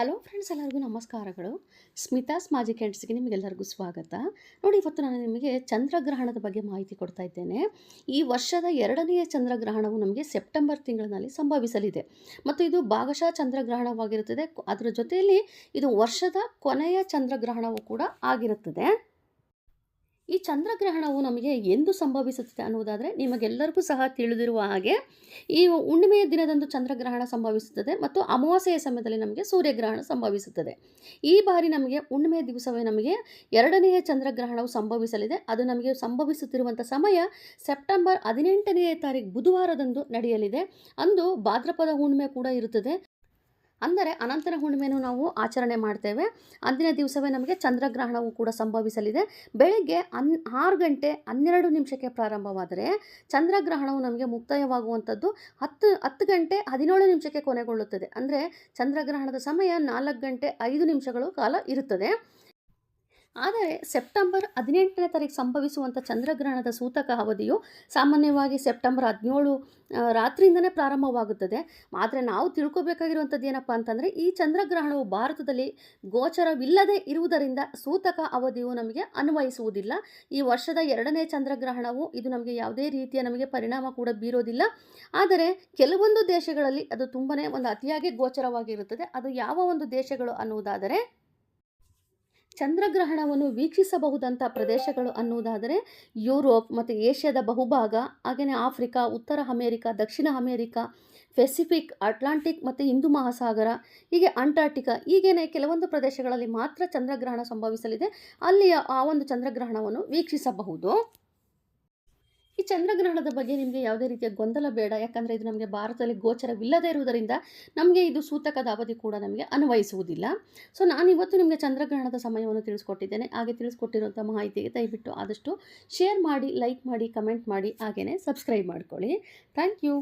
Hello friends ಎಲ್ಲರಿಗೂ ನಮಸ್ಕಾರಗಳು. ಸ್ಮಿತಾಸ್ ಮಾಜಿ ಕೆಂಡ್ಸ್ಗೆ ನಿಮಗೆಲ್ಲರಿಗೂ ಸ್ವಾಗತ. ನೋಡಿ, ಇವತ್ತು ನಾನು ನಿಮಗೆ ಚಂದ್ರಗ್ರಹಣದ ಬಗ್ಗೆ ಮಾಹಿತಿ ಕೊಡ್ತಾ ಇದ್ದೇನೆ. ಈ ವರ್ಷದ ಎರಡನೆಯ ಚಂದ್ರಗ್ರಹಣವು ನಮಗೆ ಸೆಪ್ಟೆಂಬರ್ ತಿಂಗಳಿನಲ್ಲಿ ಸಂಭವಿಸಲಿದೆ. ಮತ್ತು ಇದು ಭಾಗಶಃ ಚಂದ್ರಗ್ರಹಣವಾಗಿರುತ್ತದೆ. ಅದರ ಜೊತೆಯಲ್ಲಿ ಇದು ವರ್ಷದ ಕೊನೆಯ ಚಂದ್ರಗ್ರಹಣವೂ ಕೂಡ ಆಗಿರುತ್ತದೆ. ಈ ಚಂದ್ರಗ್ರಹಣವು ನಮಗೆ ಎಂದು ಸಂಭವಿಸುತ್ತದೆ ಅನ್ನುವುದಾದರೆ ನಿಮಗೆಲ್ಲರಿಗೂ ಸಹ ತಿಳಿದಿರುವ ಹಾಗೆ ಈ ಹುಣ್ಣಿಮೆಯ ದಿನದಂದು ಚಂದ್ರಗ್ರಹಣ ಸಂಭವಿಸುತ್ತದೆ ಮತ್ತು ಅಮಾವಾಸ್ಯೆಯ ಸಮಯದಲ್ಲಿ ನಮಗೆ ಸೂರ್ಯಗ್ರಹಣ ಸಂಭವಿಸುತ್ತದೆ. ಈ ಬಾರಿ ನಮಗೆ ಹುಣ್ಣಿಮೆಯ ದಿವಸವೇ ನಮಗೆ ಎರಡನೆಯ ಚಂದ್ರಗ್ರಹಣವು ಸಂಭವಿಸಲಿದೆ. ಅದು ನಮಗೆ ಸಂಭವಿಸುತ್ತಿರುವಂಥ ಸಮಯ ಸೆಪ್ಟೆಂಬರ್ ಹದಿನೆಂಟನೆಯ ತಾರೀಕು ಬುಧವಾರದಂದು ನಡೆಯಲಿದೆ. ಅಂದು ಭಾದ್ರಪದ ಹುಣ್ಣಿಮೆ ಕೂಡ ಇರುತ್ತದೆ. ಅಂದರೆ ಅನಂತರ ಹುಣ್ಣಿಮೆಯನ್ನು ನಾವು ಆಚರಣೆ ಮಾಡ್ತೇವೆ. ಅಂದಿನ ದಿವಸವೇ ನಮಗೆ ಚಂದ್ರಗ್ರಹಣವು ಕೂಡ ಸಂಭವಿಸಲಿದೆ. ಬೆಳಗ್ಗೆ ಅನ್ ಆರು ಗಂಟೆ ಹನ್ನೆರಡು ನಿಮಿಷಕ್ಕೆ ಪ್ರಾರಂಭವಾದರೆ ಚಂದ್ರಗ್ರಹಣವು ನಮಗೆ ಮುಕ್ತಾಯವಾಗುವಂಥದ್ದು ಹತ್ತು ಹತ್ತು ಗಂಟೆ ಹದಿನೇಳು ನಿಮಿಷಕ್ಕೆ ಕೊನೆಗೊಳ್ಳುತ್ತದೆ. ಅಂದರೆ ಚಂದ್ರಗ್ರಹಣದ ಸಮಯ ನಾಲ್ಕು ಗಂಟೆ ಐದು ನಿಮಿಷಗಳು ಕಾಲ ಇರುತ್ತದೆ. ಆದರೆ ಸೆಪ್ಟೆಂಬರ್ ಹದಿನೆಂಟನೇ ತಾರೀಕು ಸಂಭವಿಸುವಂಥ ಚಂದ್ರಗ್ರಹಣದ ಸೂತಕ ಅವಧಿಯು ಸಾಮಾನ್ಯವಾಗಿ ಸೆಪ್ಟೆಂಬರ್ ಹದಿನೇಳು ರಾತ್ರಿಯಿಂದನೇ ಪ್ರಾರಂಭವಾಗುತ್ತದೆ. ಆದರೆ ನಾವು ತಿಳ್ಕೊಬೇಕಾಗಿರುವಂಥದ್ದು ಏನಪ್ಪ ಅಂತಂದರೆ ಈ ಚಂದ್ರಗ್ರಹಣವು ಭಾರತದಲ್ಲಿ ಗೋಚರವಿಲ್ಲದೆ ಇರುವುದರಿಂದ ಸೂತಕ ಅವಧಿಯು ನಮಗೆ ಅನ್ವಯಿಸುವುದಿಲ್ಲ. ಈ ವರ್ಷದ ಎರಡನೇ ಚಂದ್ರಗ್ರಹಣವು ಇದು ನಮಗೆ ಯಾವುದೇ ರೀತಿಯ ನಮಗೆ ಪರಿಣಾಮ ಕೂಡ ಬೀರೋದಿಲ್ಲ. ಆದರೆ ಕೆಲವೊಂದು ದೇಶಗಳಲ್ಲಿ ಅದು ತುಂಬನೇ ಒಂದು ಅತಿಯಾಗಿ ಗೋಚರವಾಗಿರುತ್ತದೆ. ಅದು ಯಾವ ಒಂದು ದೇಶಗಳು ಅನ್ನುವುದಾದರೆ ಚಂದ್ರಗ್ರಹಣವನ್ನು ವೀಕ್ಷಿಸಬಹುದಂಥ ಪ್ರದೇಶಗಳು ಅನ್ನುವುದಾದರೆ ಯುರೋಪ್ ಮತ್ತು ಏಷ್ಯಾದ ಬಹುಭಾಗ ಹಾಗೆಯೇ ಆಫ್ರಿಕಾ, ಉತ್ತರ ಅಮೇರಿಕಾ, ದಕ್ಷಿಣ ಅಮೇರಿಕಾ, ಪೆಸಿಫಿಕ್, ಅಟ್ಲಾಂಟಿಕ್ ಮತ್ತು ಹಿಂದೂ ಮಹಾಸಾಗರ, ಹೀಗೆ ಅಂಟಾರ್ಟಿಕಾ, ಹೀಗೇನೆ ಕೆಲವೊಂದು ಪ್ರದೇಶಗಳಲ್ಲಿ ಮಾತ್ರ ಚಂದ್ರಗ್ರಹಣ ಸಂಭವಿಸಲಿದೆ. ಅಲ್ಲಿಯ ಆ ಒಂದು ಚಂದ್ರಗ್ರಹಣವನ್ನು ವೀಕ್ಷಿಸಬಹುದು. ಈ ಚಂದ್ರಗ್ರಹಣದ ಬಗ್ಗೆ ನಿಮಗೆ ಯಾವುದೇ ರೀತಿಯ ಗೊಂದಲ ಬೇಡ. ಯಾಕಂದರೆ ಇದು ನಮಗೆ ಭಾರತದಲ್ಲಿ ಗೋಚರವಿಲ್ಲದೇ ಇರುವುದರಿಂದ ನಮಗೆ ಇದು ಸೂತಕದ ಅವಧಿ ಕೂಡ ನಮಗೆ ಅನ್ವಯಿಸುವುದಿಲ್ಲ. ಸೊ ನಾನು ಇವತ್ತು ನಿಮಗೆ ಚಂದ್ರಗ್ರಹಣದ ಸಮಯವನ್ನು ತಿಳಿಸ್ಕೊಟ್ಟಿದ್ದೇನೆ. ಹಾಗೆ ತಿಳಿಸ್ಕೊಟ್ಟಿರುವಂಥ ಮಾಹಿತಿಗೆ ದಯವಿಟ್ಟು ಆದಷ್ಟು ಶೇರ್ ಮಾಡಿ ಲೈಕ್ ಮಾಡಿ ಕಮೆಂಟ್ ಮಾಡಿ ಹಾಗೆಯೇ ಸಬ್ಸ್ಕ್ರೈಬ್ ಮಾಡ್ಕೊಳ್ಳಿ. Thank you